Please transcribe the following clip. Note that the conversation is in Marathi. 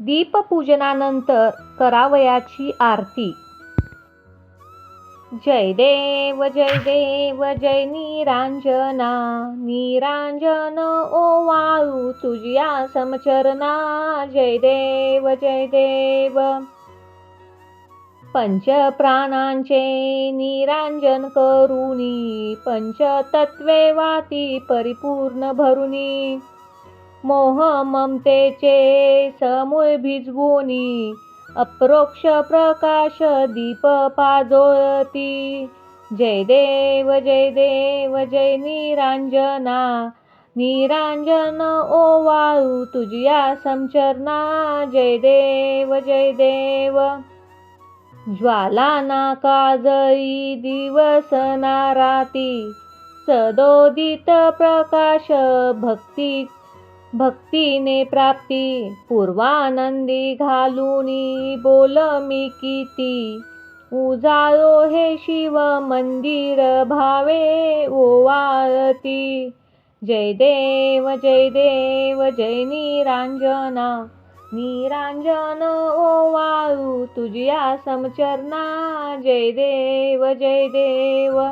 दीपपूजनानंतर करावयाची आरती. जय देव जय देव जय निरांजना. निरांजन ओवाळू तुझ्या समचरना जय देव जय देव. पंचप्राणांचे निरांजन करुणी पंचतत्वे वाती परिपूर्ण भरुनी. मोह ममतेचे समूळ भिजवूनी अप्रोक्ष प्रकाश दीप पाजोळती. जय देव जय देव जय निरांजना. निरांजन ओवाळू तुझ्या समचरना जय देव जय देव. ज्वालाना काजळी दिवस नाराती. सदोदित प्रकाश भक्ती भक्तीने प्राप्ती पूर्वानंदी घालूनी बोल मी किती? उजाळो हे शिव मंदिर भावे ओवाळती जय देव जय देव जय निरांजना. निरांजन ओवाळू तुझ्या समचरना जय देव जय देव.